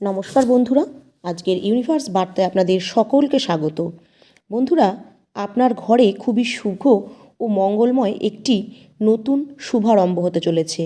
নমস্কার বন্ধুরা, আজকের ইউনিভার্স বার্তায় আপনাদের সকলকে স্বাগত। বন্ধুরা, আপনার ঘরে খুবই শুভ ও মঙ্গলময় একটি নতুন শুভারম্ভ হতে চলেছে।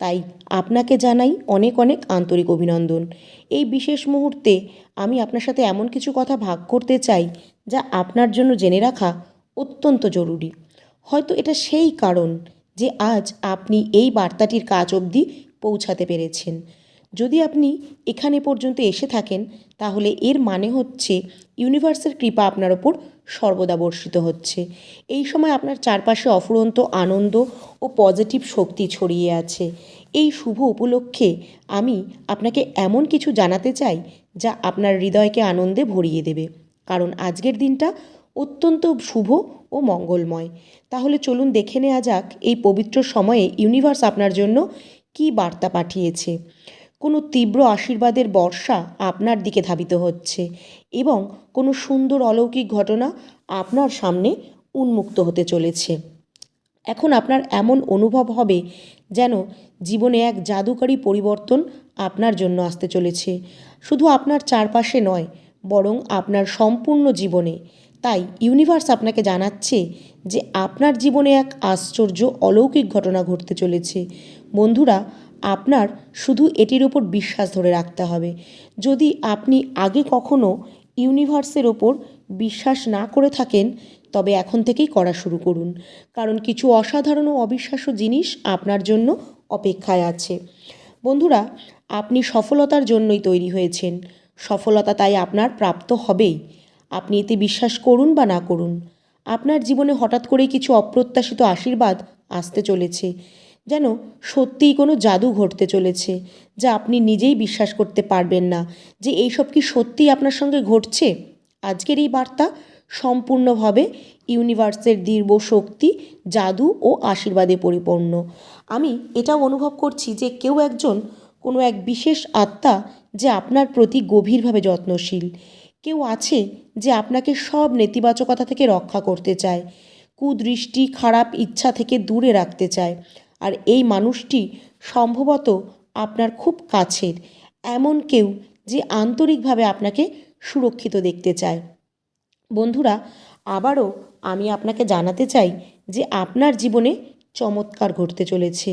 তাই আপনাকে জানাই অনেক অনেক আন্তরিক অভিনন্দন। এই বিশেষ মুহূর্তে আমি আপনার সাথে এমন কিছু কথা ভাগ করতে চাই, যা আপনার জন্য জেনে রাখা অত্যন্ত জরুরি। হয়তো এটা সেই কারণ যে আজ আপনি এই বার্তাটির কাজ অবধি পৌঁছাতে পেরেছেন। যদি আপনি এখানে পর্যন্ত এসে থাকেন, তাহলে এর মানে হচ্ছে ইউনিভার্সের কৃপা আপনার ওপর সর্বদা বর্ষিত হচ্ছে। এই সময় আপনার চারপাশে অফুরন্ত আনন্দ ও পজিটিভ শক্তি ছড়িয়ে আছে। এই শুভ উপলক্ষে আমি আপনাকে এমন কিছু জানাতে চাই, যা আপনার হৃদয়কে আনন্দে ভরিয়ে দেবে। কারণ আজকের দিনটা অত্যন্ত শুভ ও মঙ্গলময়। তাহলে চলুন দেখে নেওয়া যাক এই পবিত্র সময়ে ইউনিভার্স আপনার জন্য কী বার্তা পাঠিয়েছে। কোনো তীব্র আশীর্বাদের বর্ষা আপনার দিকে ধাবিত হচ্ছে এবং কোনো সুন্দর অলৌকিক ঘটনা আপনার সামনে উন্মুক্ত হতে চলেছে। এখন আপনার এমন অনুভব হবে যেন জীবনে এক জাদুকরী পরিবর্তন আপনার জন্য আসতে চলেছে। শুধু আপনার চারপাশে নয়, বরং আপনার সম্পূর্ণ জীবনে। তাই ইউনিভার্স আপনাকে জানাচ্ছে যে আপনার জীবনে এক আশ্চর্য অলৌকিক ঘটনা ঘটতে চলেছে। বন্ধুরা আপনার শুধু এটির ওপর বিশ্বাস ধরে রাখতে হবে। যদি আপনি আগে কখনো ইউনিভার্সের ওপর বিশ্বাস না করে থাকেন, তবে এখন থেকেই করা শুরু করুন। কারণ কিছু অসাধারণ ও অবিশ্বাস্য জিনিস আপনার জন্য অপেক্ষায় আছে। বন্ধুরা, আপনি সফলতার জন্যই তৈরি হয়েছেন। সফলতা তাই আপনার প্রাপ্ত হবেই। আপনি এতে বিশ্বাস করুন বা না করুন। আপনার জীবনে হঠাৎ করেই কিছু অপ্রত্যাশিত আশীর্বাদ আসতে চলেছে। যেন সত্যিই কোনো জাদু ঘটতে চলেছে, যা আপনি নিজেই বিশ্বাস করতে পারবেন না যে এইসব কি সত্যিই আপনার সঙ্গে ঘটছে। আজকের এই বার্তা সম্পূর্ণভাবে ইউনিভার্সের দীর্ঘ শক্তি, জাদু ও আশীর্বাদে পরিপূর্ণ। আমি এটাও অনুভব করছি যে কেউ একজন, কোনো এক বিশেষ আত্মা যে আপনার প্রতি গভীরভাবে যত্নশীল, কেউ আছে যে আপনাকে সব নেতিবাচকতা থেকে রক্ষা করতে চায়, কুদৃষ্টি, খারাপ ইচ্ছা থেকে দূরে রাখতে চায়। আর এই মানুষটি সম্ভবত আপনার খুব কাছের, এমন কেউ যে আন্তরিকভাবে আপনাকে সুরক্ষিত দেখতে চায়। বন্ধুরা, আবারও আমি আপনাকে জানাতে চাই যে আপনার জীবনে চমৎকার ঘটতে চলেছে।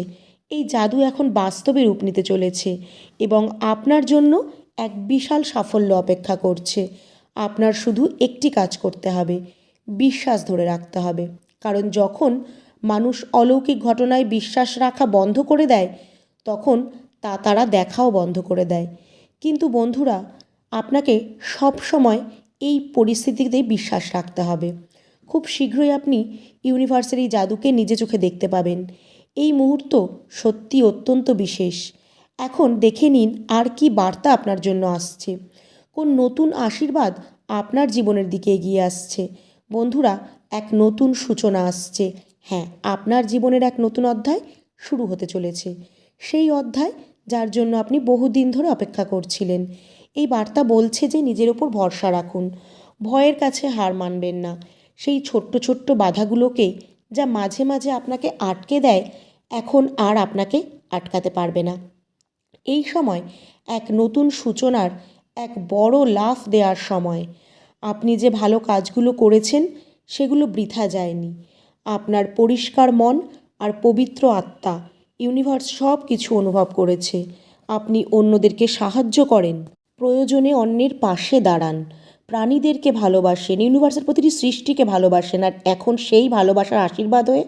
এই জাদু এখন বাস্তবে রূপ নিতে চলেছে এবং আপনার জন্য এক বিশাল সাফল্য অপেক্ষা করছে। আপনার শুধু একটি কাজ করতে হবে, বিশ্বাস ধরে রাখতে হবে। কারণ যখন মানুষ অলৌকিক ঘটনায় বিশ্বাস রাখা বন্ধ করে দেয়, তখন তা তারা দেখাও বন্ধ করে দেয়। কিন্তু বন্ধুরা, আপনাকে সব সময় এই পরিস্থিতিতে বিশ্বাস রাখতে হবে। খুব শীঘ্রই আপনি ইউনিভার্সের জাদুকে নিজে চোখে দেখতে পাবেন। এই মুহূর্ত সত্যি অত্যন্ত বিশেষ। এখন দেখে নিন আর কি বার্তা আপনার জন্য আসছে। কোন নতুন আশীর্বাদ আপনার জীবনের দিকে এগিয়ে আসছে। বন্ধুরা, এক নতুন সূচনা আসছে। হ্যাঁ আপনার জীবনের এক নতুন অধ্যায় শুরু হতে চলেছে। সেই অধ্যায় যার জন্য আপনি বহুদিন ধরে অপেক্ষা করছিলেন। এই বার্তা বলছে যে নিজের ওপর ভরসা রাখুন। ভয়ের কাছে হার মানবেন না। সেই ছোট্ট ছোট্ট বাধাগুলোকে যা মাঝে মাঝে আপনাকে আটকে দেয়, এখন আর আপনাকে আটকাতে পারবে না। এই সময় এক নতুন সূচনার এক বড় লাফ দেওয়ার সময়। আপনি যে ভালো কাজগুলো করেছেন, সেগুলো বৃথা যায়নি। আপনার পরিষ্কার মন আর পবিত্র আত্মা। ইউনিভার্স সব কিছু অনুভব করেছে। আপনি অন্যদেরকে সাহায্য করেন। প্রয়োজনে অন্যের পাশে দাঁড়ান। প্রাণীদেরকে ভালোবাসেন। ইউনিভার্সের প্রতিটি সৃষ্টিকে ভালোবাসেন। আর এখন সেই ভালোবাসার আশীর্বাদ হয়ে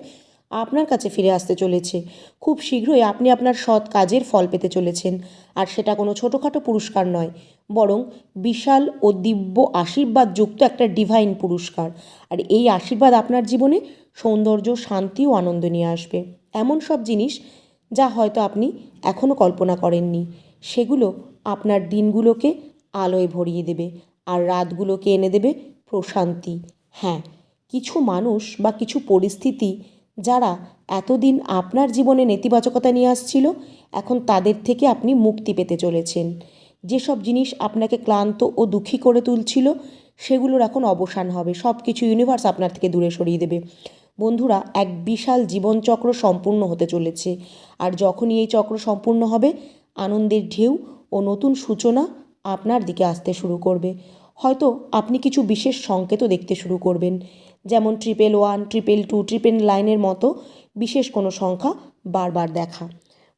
আপনার কাছে ফিরে আসতে চলেছে। খুব শীঘ্রই আপনি আপনার সৎ কাজের ফল পেতে চলেছেন। আর সেটা কোনো ছোটোখাটো পুরস্কার নয়। বরং বিশাল ও দিব্য আশীর্বাদযুক্ত একটা ডিভাইন পুরস্কার। আর এই আশীর্বাদ আপনার জীবনে সৌন্দর্য, শান্তি ও আনন্দ নিয়ে আসবে। এমন সব জিনিস যা হয়তো আপনি এখনও কল্পনা করেননি। সেগুলো আপনার দিনগুলোকে আলোয় ভরিয়ে দেবে আর রাতগুলোকে এনে দেবে প্রশান্তি। হ্যাঁ কিছু মানুষ বা কিছু পরিস্থিতি যারা এতদিন আপনার জীবনে নেতিবাচকতা নিয়ে আসছিল, এখন তাদের থেকে আপনি মুক্তি পেতে চলেছেন। যেসব জিনিস আপনাকে ক্লান্ত ও দুঃখী করে তুলছিল, সেগুলোর এখন অবসান হবে। সব কিছু ইউনিভার্স আপনার থেকে দূরে সরিয়ে দেবে। বন্ধুরা, এক বিশাল জীবনচক্র সম্পূর্ণ হতে চলেছে। আর যখনই এই চক্র সম্পূর্ণ হবে, আনন্দের ঢেউ ও নতুন সূচনা আপনার দিকে আসতে শুরু করবে। হয়তো আপনি কিছু বিশেষ সংকেতও দেখতে শুরু করবেন, যেমন triple one, triple two, triple লাইনের মতো বিশেষ কোনো সংখ্যা বারবার দেখা।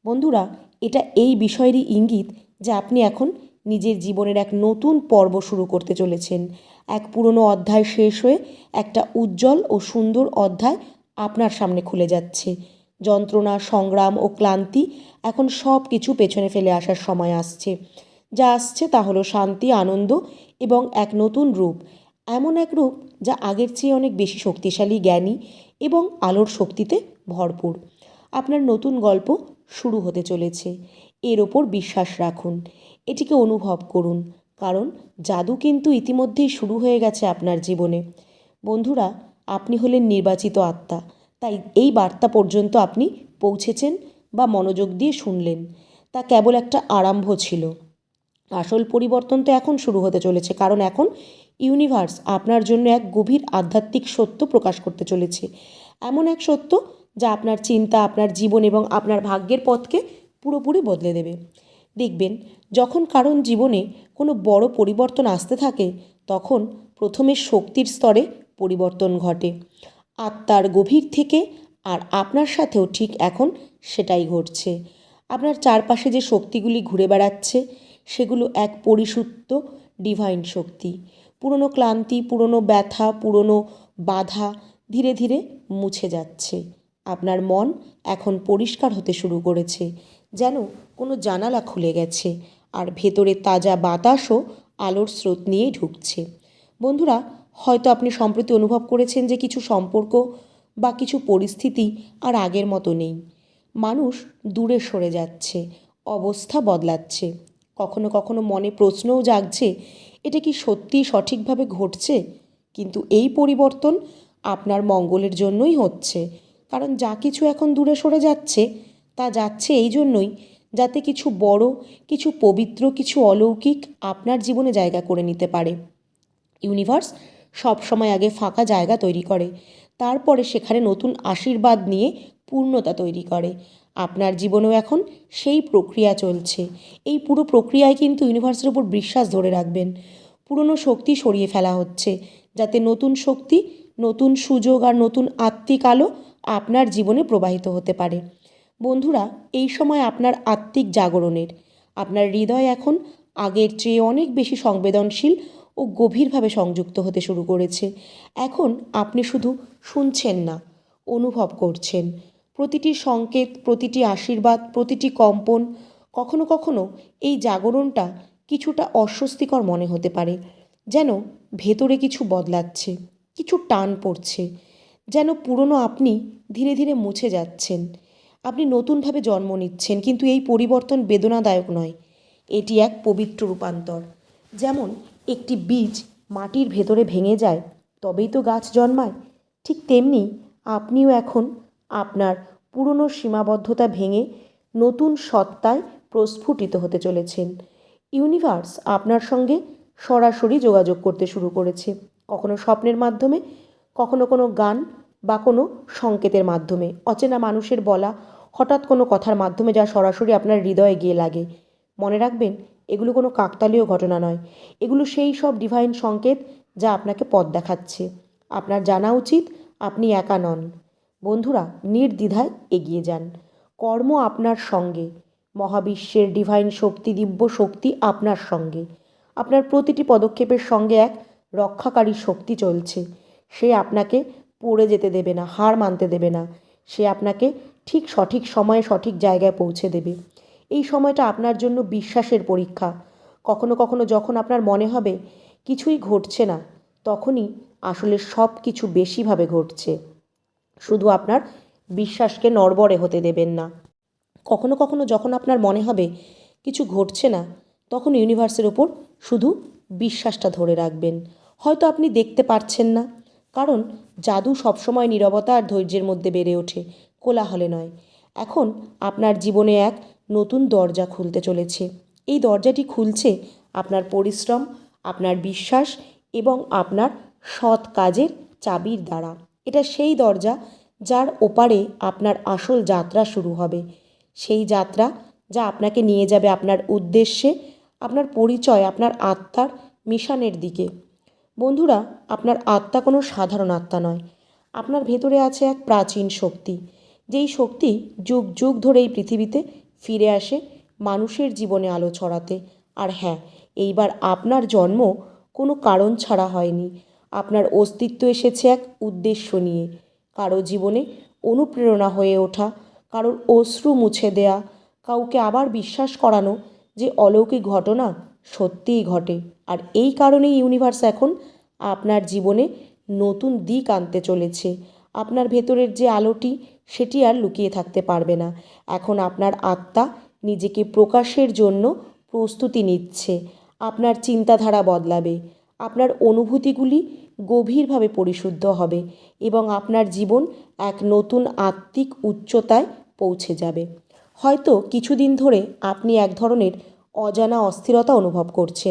বন্ধুরা, এটা এই বিষয়েরই ইঙ্গিত যে আপনি এখন নিজের জীবনের এক নতুন পর্ব শুরু করতে চলেছেন। এক পুরনো অধ্যায় শেষ হয়ে একটা উজ্জ্বল ও সুন্দর অধ্যায় আপনার সামনে খুলে যাচ্ছে। যন্ত্রণা, সংগ্রাম ও ক্লান্তি এখন সব কিছু পেছনে ফেলে আসার সময় আসছে। যা আসছে তা হলো শান্তি, আনন্দ এবং এক নতুন রূপ। এমন এক রূপ যা আগের চেয়ে অনেক বেশি শক্তিশালী, জ্ঞানী এবং আলোর শক্তিতে ভরপুর। আপনার নতুন গল্প শুরু হতে চলেছে। এর ওপর বিশ্বাস রাখুন। এটিকে অনুভব করুন। কারণ জাদু কিন্তু ইতিমধ্যেই শুরু হয়ে গেছে আপনার জীবনে। বন্ধুরা, আপনি হলেন নির্বাচিত আত্মা, তাই এই বার্তা পর্যন্ত আপনি পৌঁছেছেন বা মনোযোগ দিয়ে শুনলেন, তা কেবল একটা আরম্ভ ছিল। আসল পরিবর্তন তো এখন শুরু হতে চলেছে, কারণ এখন ইউনিভার্স আপনার জন্য এক গভীর আধ্যাত্মিক সত্য প্রকাশ করতে চলেছে। এমন এক সত্য যা আপনার চিন্তা, আপনার জীবন এবং আপনার ভাগ্যের পথকে পুরোপুরি বদলে দেবে। দেখবেন, যখন কারণ জীবনে কোনো বড় পরিবর্তন আসতে থাকে, তখন প্রথমে শক্তির স্তরে পরিবর্তন ঘটে। আত্মার গভীর থেকে আর আপনার সাথেও ঠিক এখন সেটাই ঘটছে। আপনার চারপাশে যে শক্তিগুলি ঘুরে বেড়াচ্ছে, সেগুলো এক পরিশুদ্ধ ডিভাইন শক্তি। পুরনো ক্লান্তি, পুরনো ব্যথা, পুরনো বাধা ধীরে ধীরে মুছে যাচ্ছে। আপনার মন এখন পরিষ্কার হতে শুরু করেছে। যেন কোনো জানালা খুলে গেছে আর ভেতরে তাজা বাতাসও আলোর স্রোত নিয়েই ঢুকছে। বন্ধুরা, হয়তো আপনি সম্প্রতি অনুভব করেছেন যে কিছু সম্পর্ক বা কিছু পরিস্থিতি আর আগের মতো নেই। মানুষ দূরে সরে যাচ্ছে, অবস্থা বদলাচ্ছে। কখনো কখনো মনে প্রশ্নও জাগছে, এটা কি সত্যিই সঠিকভাবে ঘটছে? কিন্তু এই পরিবর্তন আপনার মঙ্গলের জন্যই হচ্ছে, কারণ যা কিছু এখন দূরে সরে যাচ্ছে তা যাচ্ছে এই জন্যই যাতে কিছু বড়, কিছু পবিত্র, কিছু অলৌকিক আপনার জীবনে জায়গা করে নিতে পারে। ইউনিভার্স সব সময় আগে ফাঁকা জায়গা তৈরি করে, তারপরে সেখানে নতুন আশীর্বাদ নিয়ে পূর্ণতা তৈরি করে। আপনার জীবনেও এখন সেই প্রক্রিয়া চলছে। এই পুরো প্রক্রিয়ায় কিন্তু ইউনিভার্সের উপর বিশ্বাস ধরে রাখবেন। পুরনো শক্তি সরিয়ে ফেলা হচ্ছে, যাতে নতুন শক্তি, নতুন সুযোগ আর নতুন আত্মিক আলো আপনার জীবনে প্রবাহিত হতে পারে। বন্ধুরা, এই সময় আপনার আত্মিক জাগরণের, আপনার হৃদয় এখন আগের চেয়ে অনেক বেশি সংবেদনশীল ও গভীরভাবে সংযুক্ত হতে শুরু করেছে। এখন আপনি শুধু শুনছেন না, অনুভব করছেন। প্রতিটি সংকেত, প্রতিটি আশীর্বাদ, প্রতিটি কম্পন, কখনো কখনো এই জাগরণটা কিছুটা অস্বস্তিকর মনে হতে পারে, যেন ভেতরে কিছু বদলাচ্ছে, কিছু টান পড়ছে, যেন পুরনো আপনি ধীরে ধীরে মুছে যাচ্ছেন। আপনি নতুনভাবে জন্ম নিচ্ছেন, কিন্তু এই পরিবর্তন বেদনাদায়ক নয়। এটি এক পবিত্র রূপান্তর। যেমন একটি বীজ মাটির ভেতরে ভেঙে যায়, তবেই তো গাছ জন্মায়। ঠিক তেমনি আপনিও এখন আপনার পুরনো সীমাবদ্ধতা ভেঙে নতুন সত্তায় প্রস্ফুটিত হতে চলেছেন। ইউনিভার্স আপনার সঙ্গে সরাসরি যোগাযোগ করতে শুরু করেছে, কখনো স্বপ্নের মাধ্যমে, কখনো কোনো গান বা কোনো সংকেতের মাধ্যমে। অচেনা মানুষের বলা হঠাৎ কোনো কথার মাধ্যমে যা সরাসরি আপনার হৃদয়ে গিয়ে লাগে। মনে রাখবেন, এগুলো কোনো কাকতালীয় ঘটনা নয়। এগুলো সেই সব ডিভাইন সংকেত যা আপনাকে পথ দেখাচ্ছে। আপনার জানা উচিত, আপনি একা নন। বন্ধুরা, নির্দ্বিধায় এগিয়ে যান। কর্ম আপনার সঙ্গে। মহাবিশ্বের ডিভাইন শক্তি, দিব্য শক্তি আপনার সঙ্গে। আপনার প্রতিটি পদক্ষেপের সঙ্গে এক রক্ষাকারী শক্তি চলছে। সে আপনাকে পড়ে যেতে দেবে না, হার মানতে দেবে না। সে আপনাকে ঠিক সঠিক সময়ে সঠিক জায়গায় পৌঁছে দেবে। এই সময়টা আপনার জন্য বিশ্বাসের পরীক্ষা। কখনো কখনো যখন আপনার মনে হবে কিছুই ঘটছে না, তখনই আসলে সব কিছু বেশিভাবে ঘটছে। শুধু আপনার বিশ্বাসকে নড়বড়ে হতে দেবেন না। কখনো কখনো যখন আপনার মনে হবে কিছু ঘটছে না, তখন ইউনিভার্সের ওপর শুধু বিশ্বাসটা ধরে রাখবেন। হয়তো আপনি দেখতে পারছেন না, কারণ জাদু সবসময় নীরবতা আর ধৈর্যের মধ্যে বেড়ে ওঠে। কোলাহলে নয়। এখন আপনার জীবনে এক নতুন দরজা খুলতে চলেছে। এই দরজাটি খুলছে আপনার পরিশ্রম, আপনার বিশ্বাস এবং আপনার সৎ কাজের চাবির দ্বারা। এটা সেই দরজা যার ওপারে আপনার আসল যাত্রা শুরু হবে। সেই যাত্রা যা আপনাকে নিয়ে যাবে আপনার উদ্দেশ্যে, আপনার পরিচয়, আপনার আত্মার মিশনের দিকে। বন্ধুরা, আপনার আত্মা কোনো সাধারণ আত্মা নয়। আপনার ভেতরে আছে এক প্রাচীন শক্তি। যেই শক্তি যুগ যুগ ধরে এই পৃথিবীতে ফিরে আসে, মানুষের জীবনে আলো ছড়াতে। আর হ্যাঁ এইবার আপনার জন্ম কোনো কারণ ছাড়া হয়নি। আপনার অস্তিত্ব এসেছে এক উদ্দেশ্য নিয়ে। কারও জীবনে অনুপ্রেরণা হয়ে ওঠা, কারোর অশ্রু মুছে দেয়া, কাউকে আবার বিশ্বাস করানো যে অলৌকিক ঘটনা সত্যিই ঘটে। আর এই কারণেই ইউনিভার্স এখন আপনার জীবনে নতুন দিক আনতে চলেছে। আপনার ভেতরের যে আলোটি সেটি আর লুকিয়ে থাকতে পারবে না। এখন আপনার আত্মা নিজেকে প্রকাশের জন্য প্রস্তুতি নিচ্ছে। আপনার চিন্তাধারা বদলাবে। আপনার অনুভূতিগুলি গভীরভাবে পরিশুদ্ধ হবে এবং আপনার জীবন এক নতুন আত্মিক উচ্চতায় পৌঁছে যাবে। হয়তো কিছুদিন ধরে আপনি এক ধরনের অজানা অস্থিরতা অনুভব করছেন।